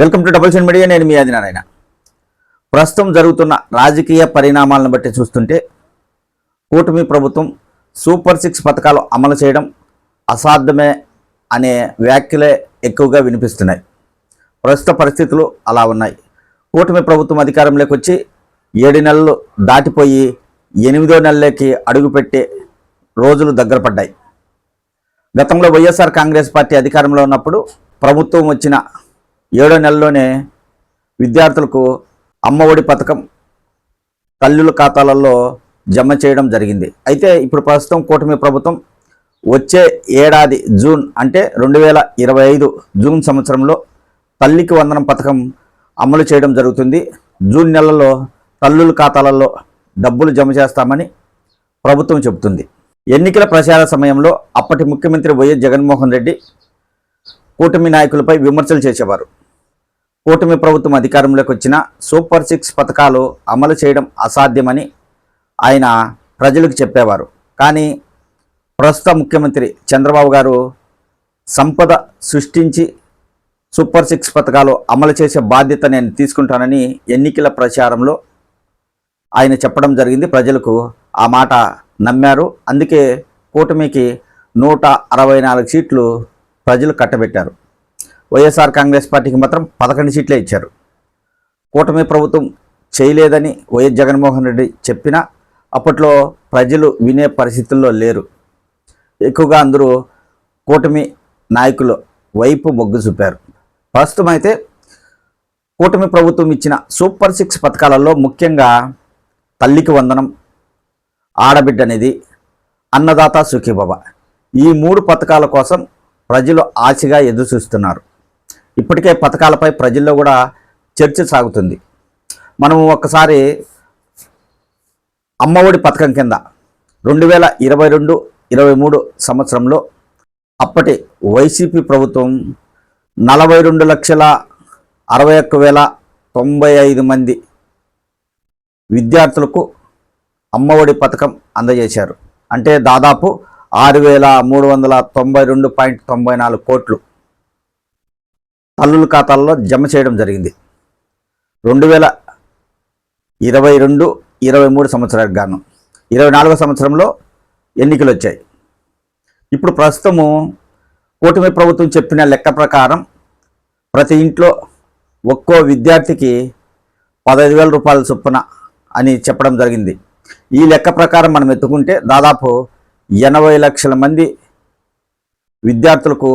Welcome to double sen media నేను మీ ఆదినారాయణ ప్రస్తుతం జరుగుతున్న రాజకీయ పరిణామాలను బట్టి చూస్తుంటే కూటమి ప్రభుత్వం సూపర్ సిక్స్ పథకాలు అమలు చేయడం అసాధ్యమే అనే వ్యాఖ్యలే ఎక్కువగా వినిపిస్తున్నాయి. ప్రస్తుత పరిస్థితులు అలా ఉన్నాయి. కూటమి ప్రభుత్వం అధికారంలోకి వచ్చి ఏడు నెలలు దాటిపోయి ఎనిమిదో నెలలోకి అడుగుపెట్టే రోజులు దగ్గర పడ్డాయి. గతంలో వైఎస్ఆర్ కాంగ్రెస్ పార్టీ అధికారంలో ఉన్నప్పుడు ప్రభుత్వం వచ్చిన ఏడో నెలలోనే విద్యార్థులకు అమ్మఒడి పథకం తల్లుల ఖాతాలలో జమ చేయడం జరిగింది. అయితే ఇప్పుడు ప్రస్తుతం కూటమి ప్రభుత్వం వచ్చే ఏడాది జూన్ అంటే రెండు వేల ఇరవై ఐదు జూన్ సంవత్సరంలో తల్లికి వందనం పథకం అమలు చేయడం జరుగుతుంది. జూన్ నెలలో తల్లుల ఖాతాలలో డబ్బులు జమ చేస్తామని ప్రభుత్వం చెబుతుంది. ఎన్నికల ప్రచార సమయంలో అప్పటి ముఖ్యమంత్రి వైఎస్ జగన్మోహన్ రెడ్డి కూటమి నాయకులపై విమర్శలు చేసేవారు. కూటమి ప్రభుత్వం అధికారంలోకి వచ్చిన సూపర్ సిక్స్ పథకాలు అమలు చేయడం అసాధ్యమని ఆయన ప్రజలకు చెప్పేవారు. కానీ ప్రస్తుత ముఖ్యమంత్రి చంద్రబాబు గారు సంపద సృష్టించి సూపర్ సిక్స్ పథకాలు అమలు చేసే బాధ్యత నేను తీసుకుంటానని ఎన్నికల ప్రచారంలో ఆయన చెప్పడం జరిగింది. ప్రజలకు ఆ మాట నమ్మారు. అందుకే కూటమికి నూట అరవై నాలుగు సీట్లు ప్రజలు కట్టబెట్టారు. వైఎస్ఆర్ కాంగ్రెస్ పార్టీకి మాత్రం పదకొండు సీట్లే ఇచ్చారు. కూటమి ప్రభుత్వం చేయలేదని వైఎస్ జగన్మోహన్ రెడ్డి చెప్పినా అప్పట్లో ప్రజలు వినే పరిస్థితుల్లో లేరు. ఎక్కువగా అందరూ కూటమి నాయకులు వైపు మొగ్గు చూపారు. ప్రస్తుతం అయితే కూటమి ప్రభుత్వం ఇచ్చిన సూపర్ సిక్స్ పథకాలలో ముఖ్యంగా తల్లికి వందనం ఆడబిడ్డ అనేది అన్నదాత సుఖీభవ ఈ మూడు పథకాల కోసం ప్రజలు ఆశగా ఎదురు చూస్తున్నారు ఇప్పటికే పథకాలపై ప్రజల్లో కూడా చర్చ సాగుతుంది. మనం ఒక్కసారి అమ్మఒడి పథకం కింద రెండు వేల ఇరవై రెండు ఇరవై మూడు సంవత్సరంలో అప్పటి వైసీపీ ప్రభుత్వం నలభై రెండు లక్షల అరవై ఒక్క వేల తొంభై ఐదు మంది విద్యార్థులకు అమ్మఒడి పథకం అందజేశారు. అంటే దాదాపు ఆరు వేల మూడు వందల తొంభై రెండు పాయింట్ తొంభై నాలుగు కోట్లు. తల్లుల ఖాతాల్లో జమ చేయడం జరిగింది. రెండు వేల ఇరవై రెండు ఇరవై మూడు సంవత్సరాలకు గాను. ఇరవై నాలుగో సంవత్సరంలో ఎన్నికలు వచ్చాయి ఇప్పుడు ప్రస్తుతము కూటమి ప్రభుత్వం చెప్పిన లెక్క ప్రకారం ప్రతి ఇంట్లో ఒక్కో విద్యార్థికి పదహైదు వేల రూపాయల చొప్పున అని చెప్పడం జరిగింది. ఈ లెక్క ప్రకారం మనం ఎత్తుకుంటే దాదాపు ఎనభై లక్షల మంది విద్యార్థులకు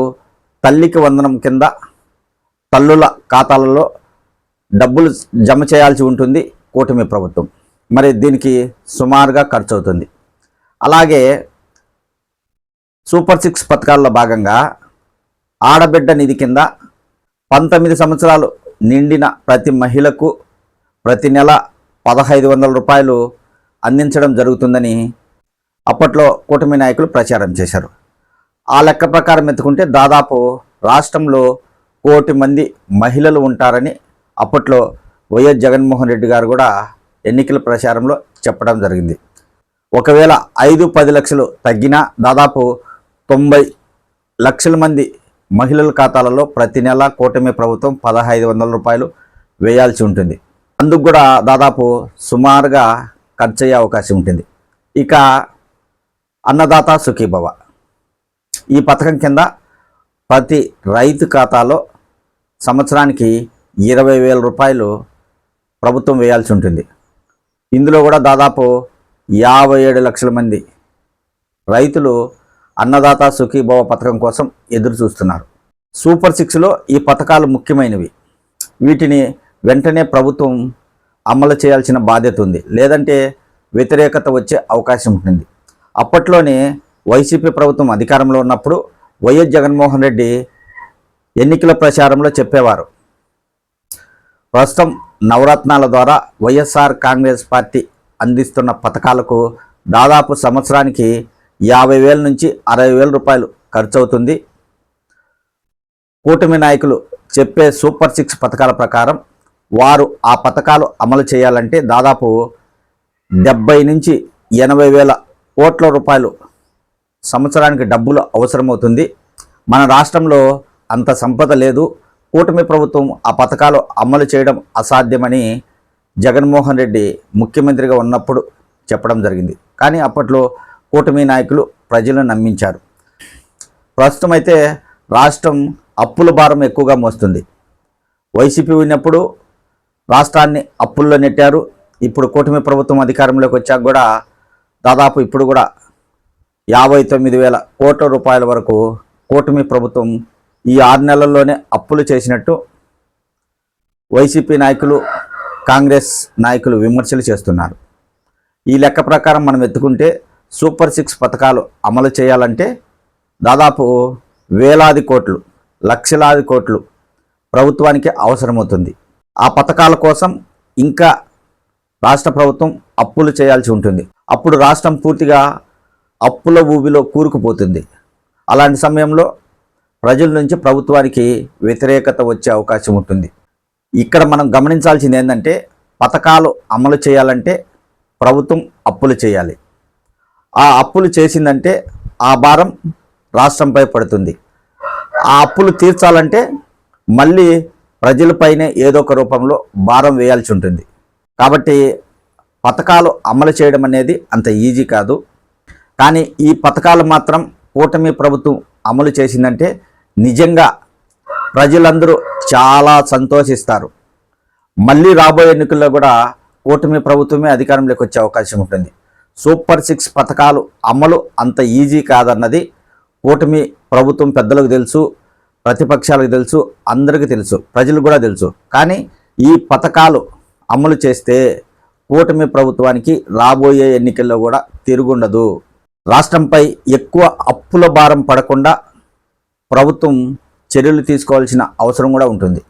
తల్లికి వందనం కింద తల్లుల ఖాతాలలో డబ్బులు జమ చేయాల్సి ఉంటుంది కూటమి ప్రభుత్వం. మరి దీనికి సుమారుగా ఖర్చు అవుతుంది అలాగే సూపర్ సిక్స్ పథకాల్లో భాగంగా ఆడబిడ్డ నిధి కింద పంతొమ్మిది సంవత్సరాలు నిండిన ప్రతి మహిళకు ప్రతి నెల పదహైదు వందల రూపాయలు అందించడం జరుగుతుందని అప్పట్లో కూటమి నాయకులు ప్రచారం చేశారు. ఆ లెక్క ప్రకారం ఎత్తుకుంటే దాదాపు రాష్ట్రంలో కోటి మంది మహిళలు ఉంటారని అప్పట్లో వైఎస్ జగన్మోహన్ రెడ్డి గారు కూడా ఎన్నికల ప్రచారంలో చెప్పడం జరిగింది. ఒకవేళ ఐదు పది లక్షలు తగ్గినా దాదాపు తొంభై లక్షల మంది మహిళల ఖాతాలలో ప్రతి నెల కూటమి ప్రభుత్వం పదహైదు వందల రూపాయలు వేయాల్సి ఉంటుంది. అందుకు కూడా దాదాపు సుమారుగా ఖర్చు అయ్యే అవకాశం ఉంటుంది. ఇక అన్నదాత సుఖీభవ. ఈ పథకం కింద ప్రతి రైతు ఖాతాలో సంవత్సరానికి ఇరవై వేల రూపాయలు ప్రభుత్వం వేయాల్సి ఉంటుంది. ఇందులో కూడా దాదాపు యాభై ఏడు లక్షల మంది రైతులు అన్నదాత సుఖీభవ పథకం కోసం ఎదురు చూస్తున్నారు. సూపర్ సిక్స్లో ఈ పథకాలు ముఖ్యమైనవి. వీటిని వెంటనే ప్రభుత్వం అమలు చేయాల్సిన బాధ్యత ఉంది. లేదంటే వ్యతిరేకత వచ్చే అవకాశం ఉంటుంది. అప్పట్లోనే వైసీపీ ప్రభుత్వం అధికారంలో ఉన్నప్పుడు వైఎస్ జగన్మోహన్ రెడ్డి ఎన్నికల ప్రచారంలో చెప్పేవారు. ప్రస్తుతం నవరత్నాల ద్వారా వైఎస్ఆర్ కాంగ్రెస్ పార్టీ అందిస్తున్న పథకాలకు దాదాపు సంవత్సరానికి యాభై వేల నుంచి అరవై వేల రూపాయలు ఖర్చు అవుతుంది కూటమి నాయకులు చెప్పే సూపర్ సిక్స్ పథకాల ప్రకారం వారు ఆ పథకాలు అమలు చేయాలంటే దాదాపు డెబ్బై నుంచి ఎనభై వేల కోట్ల రూపాయలు సంవత్సరానికి డబ్బులు అవసరమవుతుంది. మన రాష్ట్రంలో అంత సంపద లేదు. కూటమి ప్రభుత్వం ఆ పథకాలు అమలు చేయడం అసాధ్యమని జగన్మోహన్ రెడ్డి ముఖ్యమంత్రిగా ఉన్నప్పుడు చెప్పడం జరిగింది. కానీ అప్పట్లో కూటమి నాయకులు ప్రజలను నమ్మించారు. ప్రస్తుతం అయితే రాష్ట్రం అప్పుల భారం ఎక్కువగా మోస్తుంది. వైసీపీ ఉన్నప్పుడు రాష్ట్రాన్ని అప్పుల్లో నెట్టారు. ఇప్పుడు కూటమి ప్రభుత్వం అధికారంలోకి వచ్చాక కూడా దాదాపు ఇప్పుడు కూడా యాభై తొమ్మిది వేల కోట్ల రూపాయల వరకు కూటమి ప్రభుత్వం ఈ ఆరు నెలల్లోనే అప్పులు చేసినట్టు వైసీపీ నాయకులు కాంగ్రెస్ నాయకులు విమర్శలు చేస్తున్నారు. ఈ లెక్క ప్రకారం మనం ఎత్తుకుంటే సూపర్ సిక్స్ పథకాలు అమలు చేయాలంటే దాదాపు వేలాది కోట్లు లక్షలాది కోట్లు ప్రభుత్వానికి అవసరమవుతుంది. ఆ పథకాల కోసం ఇంకా రాష్ట్ర ప్రభుత్వం అప్పులు చేయాల్సి ఉంటుంది. అప్పుడు రాష్ట్రం పూర్తిగా అప్పుల ఊబిలో కూరుకుపోతుంది. అలాంటి సమయంలో ప్రజల నుంచి ప్రభుత్వానికి వ్యతిరేకత వచ్చే అవకాశం ఉంటుంది. ఇక్కడ మనం గమనించాల్సింది ఏంటంటే పథకాలు అమలు చేయాలంటే ప్రభుత్వం అప్పులు చేయాలి. ఆ అప్పులు చేసిందంటే ఆ భారం రాష్ట్రంపై పడుతుంది. ఆ అప్పులు తీర్చాలంటే మళ్ళీ ప్రజలపైనే ఏదో ఒక రూపంలో భారం వేయాల్సి ఉంటుంది. కాబట్టి పథకాలు అమలు చేయడం అనేది అంత ఈజీ కాదు. కానీ ఈ పథకాలు మాత్రం కూటమి ప్రభుత్వం అమలు చేసిందంటే నిజంగా ప్రజలందరూ చాలా సంతోషిస్తారు. మళ్ళీ రాబోయే ఎన్నికల్లో కూడా కూటమి ప్రభుత్వమే అధికారంలోకి వచ్చే అవకాశం ఉంటుంది. సూపర్ సిక్స్ పథకాలు అమలు అంత ఈజీ కాదన్నది కూటమి ప్రభుత్వం పెద్దలకు తెలుసు ప్రతిపక్షాలకు తెలుసు అందరికీ తెలుసు ప్రజలకు కూడా తెలుసు. కానీ ఈ పథకాలు అమలు చేస్తే కూటమి ప్రభుత్వానికి రాబోయే ఎన్నికల్లో కూడా తిరుగుండదు. రాష్ట్రంపై ఎక్కువ అప్పుల భారం పడకుండా ప్రభుత్వం చర్యలు తీసుకోవాల్సిన అవసరం కూడా ఉంటుంది.